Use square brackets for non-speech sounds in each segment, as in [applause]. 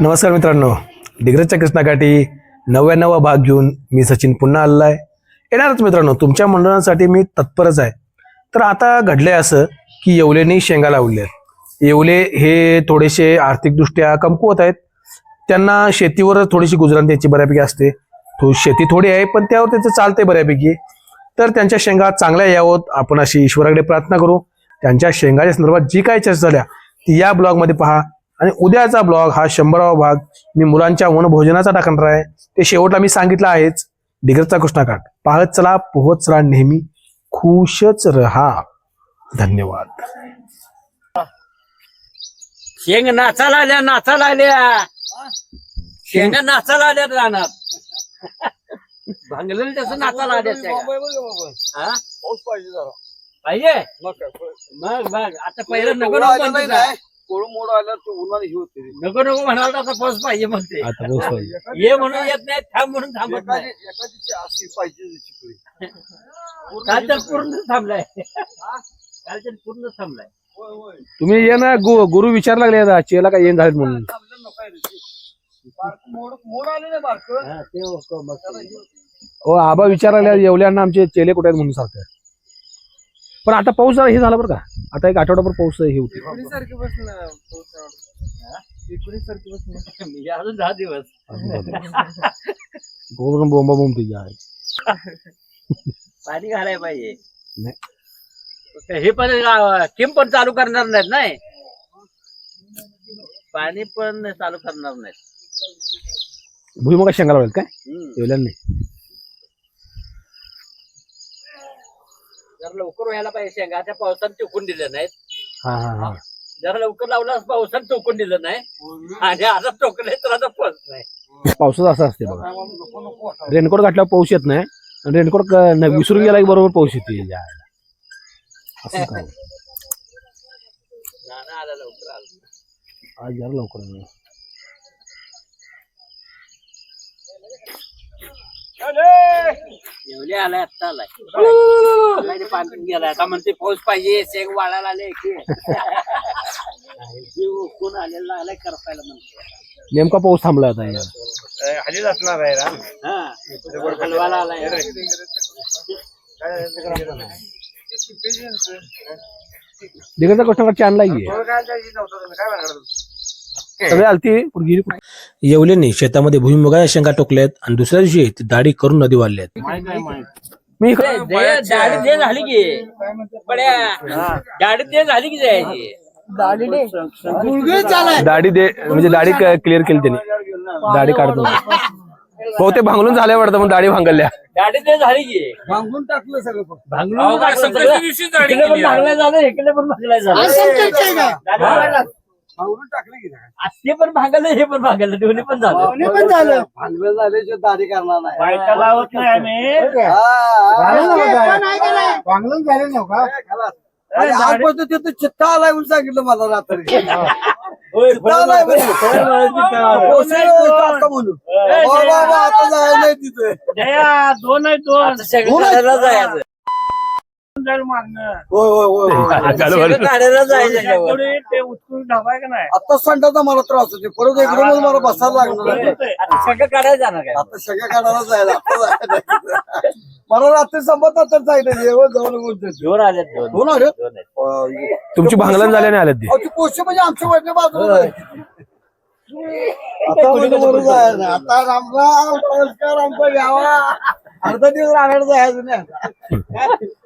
नमस्कार मित्रांनो डिग्रजच्या कृष्णाकाठी नव्याण्णवा भाग घेऊन मी सचिन पुन्हा आलेला आहे. येणारच मित्रांनो तुमच्या मंडळांसाठी मी तत्परच आहे. तर आता घडलंय असं की येवलेनी शेंगा लावल्या येवले हे थोडेसे आर्थिकदृष्ट्या कमकुवत आहेत. त्यांना शेतीवर थोडीशी गुजराण त्यांची बऱ्यापैकी असते. थो शेती थोडी आहे पण त्यावर त्यांचं चालते बऱ्यापैकी. तर त्यांच्या शेंगा चांगल्या यावत आपण अशी ईश्वराकडे प्रार्थना करू. त्यांच्या शेंगाच्या संदर्भात जी काही चर्चा झाल्या ती या ब्लॉगमध्ये पहा. आणि उद्याचा ब्लॉग हा शंभरावा भाग मी मुलांच्या वनभोजनाचा टाकणार आहे. ते शेवटला मी सांगितलं आहेच डिग्रजचा कृष्णाकाठ पाहत चला पोहत चला नेहमी खुशच रहा. धन्यवाद. शेंग नाचायला आल्या नाचायला आल्या शेंग नाचायला आल्या रानात. भांगलेलं तसं नाचायला आल्या शेंगा. हा? पाऊस पाहिजे मग मग मग आता पहिलं नको नको म्हणते कोळं मोड आलं ते उन्हाने हे होते नको नको म्हणाल आता पाऊस पाहिजे म्हणते. आता पाऊस पाहिजे. ये म्हणून येत नाही थांब म्हणून थांबत एखादी नाही. एखादीची अशी पाहिजे चिपळी. काल तर पूर्ण थांबलाय. काल तर पूर्ण थांबलाय. होय होय. तुम्ही ये ना गु- गुरु विचार लागले आजच्याला काय येण झालेत म्हणून. थांबलं नको आहे रे ते. बारकं मोड मोड आले नाही बारक. हा, ते ओळखो मग ते. हो आबा विचार लागले येवल्यांना आमचे चेले कुठे आहेत म्हणून सारखं पण आता पाऊस जरा हे झाला बरं का. आता एक आठवडाभर पाऊस हे होते. एकोणीस म्हणजे अजून दहा दिवस. बोंबा बोंब तुझी आहे. पाणी घालायला पाहिजे. नाही. तर हे पण किम पण चालू करणार नाहीत नाही पाणी पण चालू करणार नाहीत. भुईमुगा शेंगा लावल्यात काय? हम्म. येवल्यांनी जरा लवकर व्हायला पाहिजे शेंगा त्या पावसात टोकून दिलं नाहीत. हा हा हा. जरा लवकर लावला पावसात टोकून दिलं नाही. आणि आता टोकले तर आता पाऊस नाही. पावसाचं असं असते बघा. रेनकोट घातल्यावर पाऊस येत नाही. आणि रेनकोट क- न- विसरून गेला की बरोबर पाऊस येते यायला. असं काय? [laughs] नाना आला लवकर आला. आज जरा लवकर आलं. आलाय आता आलाय. आलाय. ते पाणी गेलाय. आता म्हणते पाऊस पाहिजे शेंग वाळायला आले की. जीव कोण आलेला आलाय करपायला म्हणते नेमका पाऊस थांबला आता यार. हल्लीच असणार आहे ना हा. हलवाला आलाय. दिगंचा कृष्णाकडे आणलाय? की सगळे आलती? पण गेली कुठे? येवलेनी शेतामध्ये भुईमुगा या शेंगा टोकल्यात आणि दुसऱ्या दिवशी ती दाढी करून नदी वाढल्यात. मी इकडे- गाडी ते झाली की. गाडी ते झाली की जायची दाढी दे. म्हणजे दाढी क्लिअर केली त्यांनी. दाढी काढतो हो ते भांगलून झाल्या वाटतं पण दाढी भांगल्या. गाडी ते झाली की. भांगून टाकलं सगळं फक्त. भांगलं इकडे पण भांगलाय झालं इकडे पण भांगलाय झालं. टाकलं की? ते पण भांगलं हे पण भांगलं दोन्ही पण झालं. भांडवल झाले. जे दारी करणार नाही. बायका लावत नाही आम्ही. खलास. आणि आजपर्यंत तिथं चित्ता आलाय म्हणून सांगितलं मला रात्री. [laughs] होय, चित्ता आलाय म्हणे. होय, होय, तिथं. पोसेल आता म्हणून. आता जायला नाही तिथे. दोन आहे दोन. जायचं. होय होय होय होय. [laughs] शेंगा काढायला जायचं त्याच्यावर. आता संडाचा मला त्रास होते परत एकदमच मला बसायला लागणार आता शेंगा काढायला जाणार काय? आता सगळ्या काढायला जायला आता जायला नाही. मला रात्री संपत तर जायला जेवण जाऊन बोलतो दोन आले दोन दोन. आले दोन आहेत. तुमची भांगलन झाल्याने आल्यात ते. ती म्हणजे आमच्या वडल्या बाजूला आहे. आता म्हणजे जायचं नाही. आता रामराम नमस्कार आमचा घ्यावा अर्धा दिवस राहणार जायचं नाही. [laughs]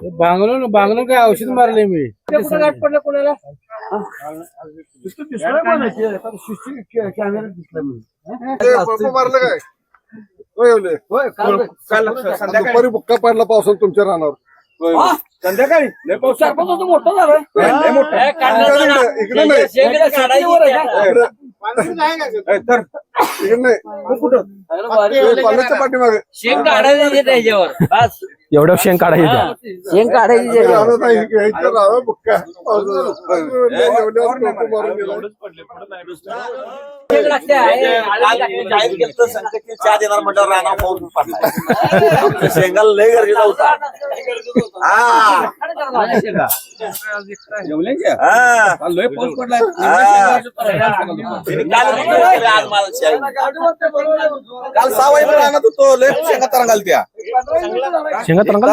ते बांगलून बांगलून काय औषध मारले मी. कुठं गाठ पडलं कोणाला. मारलं काय? दुपारी बुक्का पडला पावसात तुमच्या रानावर. हा? संध्याकाळी? लय पाऊस मोठं झालं. लय मोठं. हे इकडे. नाही, तर कॉलेजच्या पाठीमागे. शेंग काढायची त्याच्यावर. बस. एवढं शेंग काढायची शेंग काढायची ते राहत नाही, इकडे इथे राहावं, बुक्का. एवढ्यावर टोपू मारून गेला. जाहीर केलं तर संकटची चहा देणार म्हटलं राणा पाऊस पडला आमच्या शेंगाला लय गरजेचा होता. हा हा. तिने काल विचार केला, आज मला चहा. काल सहा वाजेपर्यंत राहणार होतो. लय शेंगा तरंगाल त्या. शेंगा तरंगल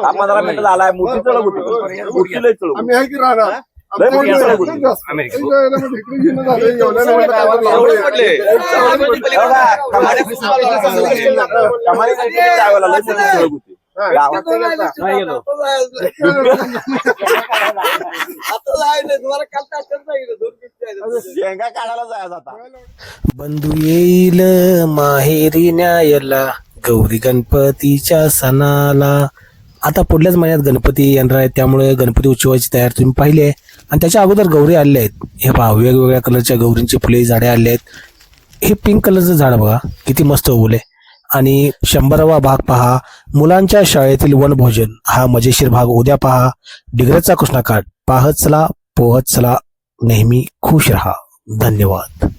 हा पंधरा मिनिटं झालाय मोठी चढ होती मोठी लय चढ आम्ही आहे की राहणार लय आमच्या मोठी इकडे शेंगा काढायला जायचं आता. बंधू येईल माहेरी न्यायला गौरी गणपतीच्या सणाला. आता पुढल्याच महिन्यात गणपती येणार आहेत त्यामुळे गणपती उत्सवाची तयारी तुम्ही पाहिली आहे. आणि त्याच्या अगोदर गौरी आले आहेत. हे पहा वेगवेगळ्या कलरच्या गौरींची फुले झाडे आले आहेत. हे पिंक कलरचं झाड बघा किती मस्त उगले आणि शंभरावा भाग पहा मुलांच्या शाळेतील वनभोजन. हा मजेशीर भाग उद्या पहा. डिग्रजचा कृष्णाकाठ पाहत चला पोहत चला. नेहमी खुश रहा. धन्यवाद.